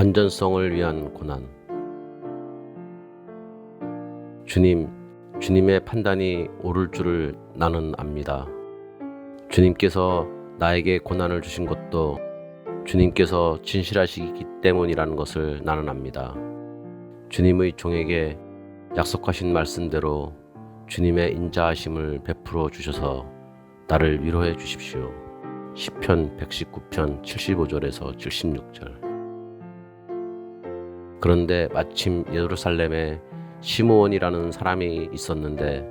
완전성을 위한 고난. 주님, 주님의 판단이 옳을 줄을 나는 압니다. 주님께서 나에게 고난을 주신 것도 주님께서 진실하시기 때문이라는 것을 나는 압니다. 주님의 종에게 약속하신 말씀대로 주님의 인자하심을 베풀어 주셔서 나를 위로해 주십시오. 시편 119편 75절에서 76절. 그런데 마침 예루살렘에 시므온이라는 사람이 있었는데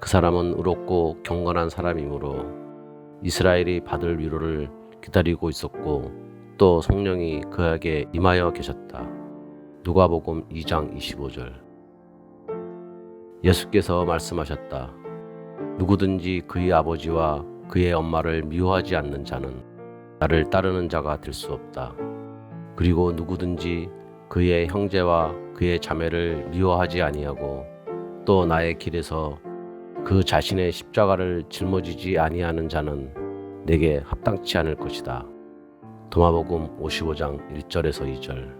그 사람은 의롭고 경건한 사람이므로 이스라엘이 받을 위로를 기다리고 있었고 또 성령이 그에게 임하여 계셨다. 누가복음 2장 25절. 예수께서 말씀하셨다. 누구든지 그의 아버지와 그의 엄마를 미워하지 않는 자는 나를 따르는 자가 될 수 없다. 그리고 누구든지 그의 형제와 그의 자매를 미워하지 아니하고 또 나의 길에서 그 자신의 십자가를 짊어지지 아니하는 자는 내게 합당치 않을 것이다. 도마복음 55장 1절에서 2절.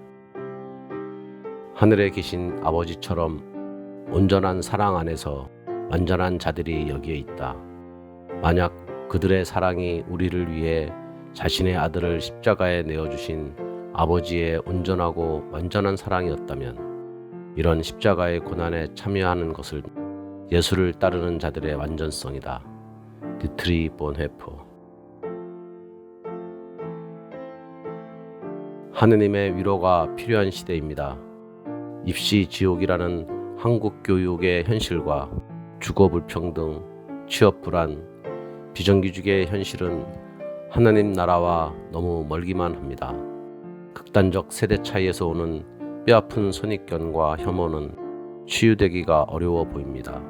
하늘에 계신 아버지처럼 온전한 사랑 안에서 완전한 자들이 여기에 있다. 만약 그들의 사랑이 우리를 위해 자신의 아들을 십자가에 내어주신 아버지의 온전하고 완전한 사랑이었다면 이런 십자가의 고난에 참여하는 것을 예수를 따르는 자들의 완전성이다. 디트리 본헤퍼 하느님의 위로가 필요한 시대입니다. 입시 지옥이라는 한국 교육의 현실과 주거 불평등, 취업 불안, 비정규직의 현실은 하나님 나라와 너무 멀기만 합니다. 극단적 세대 차이에서 오는 뼈아픈 선입견과 혐오는 치유되기가 어려워 보입니다.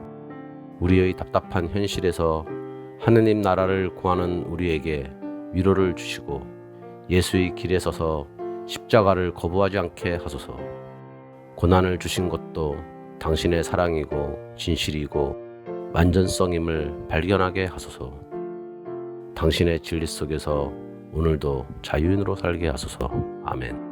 우리의 답답한 현실에서 하느님 나라를 구하는 우리에게 위로를 주시고 예수의 길에 서서 십자가를 거부하지 않게 하소서. 고난을 주신 것도 당신의 사랑이고 진실이고 완전성임을 발견하게 하소서. 당신의 진리 속에서 오늘도 자유인으로 살게 하소서. 아멘.